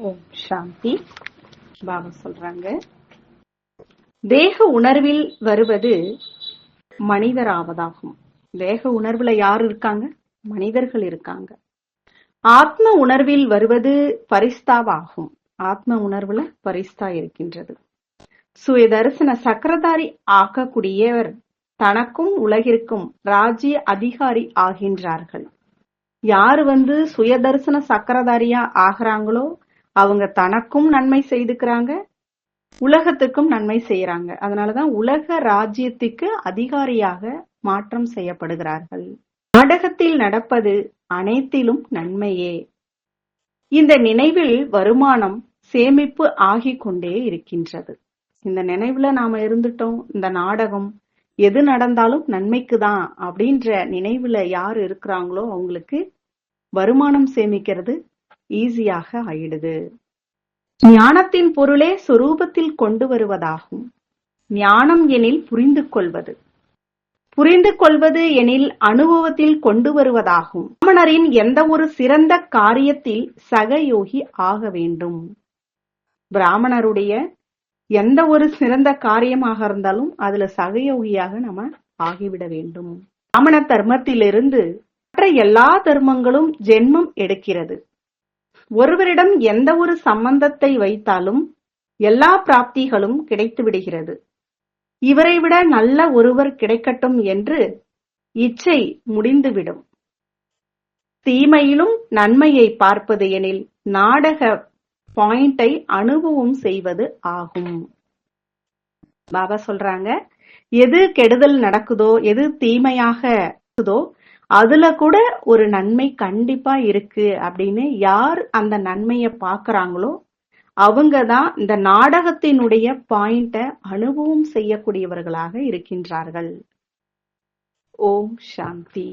ஓம் சாந்தி. பாபா சொல்றாங்க. தேக உணர்வில் வருவது மனிதராவதாகும். தேக உணர்வுல யார் இருக்காங்க? மனிதர்கள் இருக்காங்க. ஆத்ம உணர்வில் வருவது பரிஸ்தாவாகும். ஆத்ம உணர்வுல பரிஸ்தா இருக்கின்றது. சுய தரிசன சக்கரதாரி ஆக்கக்கூடியவர் தனக்கும் உலகிற்கும் ராஜ்ய அதிகாரி ஆகின்றார்கள். யாரு வந்து சுய தரிசன சக்கரதாரியா ஆகிறாங்களோ அவங்க தனக்கும் நன்மை செய்துக்கிறாங்க உலகத்துக்கும் நன்மை செய்யறாங்க அதனாலதான் உலக ராஜ்யத்துக்கு அதிகாரியாக மாற்றம் செய்யப்படுகிறார்கள். நாடகத்தில் நடப்பது அனைத்திலும் நன்மையே. இந்த நினைவில் வருமானம் சேமிப்பு ஆகிக் கொண்டே இருக்கின்றது. இந்த நினைவுல நாம இருந்துட்டோம். இந்த நாடகம் எது நடந்தாலும் நன்மைக்கு தான் அப்படின்ற நினைவுல யார் இருக்கிறாங்களோ அவங்களுக்கு வருமானம் சேமிக்கிறது ஈஸியாக ஆயிடுது. ஞானத்தின் பொருளே சொரூபத்தில் கொண்டு வருவதாகும். ஞானம் எனில் புரிந்து கொள்வது. புரிந்து கொள்வது எனில் அனுபவத்தில் கொண்டு வருவதாகும். பிராமணரின் எந்த ஒரு சிறந்த காரியத்தில் சகயோகி ஆக வேண்டும். பிராமணருடைய எந்த ஒரு சிறந்த காரியமாக இருந்தாலும் அதுல சகயோகியாக நம்ம ஆகிவிட வேண்டும். பிராமண தர்மத்திலிருந்து மற்ற எல்லா தர்மங்களும் ஜென்மம் எடுக்கிறது. ஒருவரிடம் எந்த ஒரு சம்பந்தத்தை வைத்தாலும் எல்லா பிராப்திகளும் கிடைத்து விடுகிறது. இவரை விட நல்ல ஒருவர் கிடைக்கட்டும் என்று இச்சை முடிந்துவிடும். தீமையிலும் நன்மையை பார்ப்பது எனில் நாடக பாயிண்டை அனுபவம் செய்வது ஆகும். பாபா சொல்றாங்க எது கெடுதல் நடக்குதோ எது தீமையாக இருக்குதோ அதுல கூட ஒரு நன்மை கண்டிப்பா இருக்கு அப்படின்னு யார் அந்த நன்மைய பாக்குறாங்களோ அவங்க தான் இந்த நாடகத்தினுடைய பாயிண்ட அனுபவம் செய்யக்கூடியவர்களாக இருக்கின்றார்கள். ஓம் சாந்தி.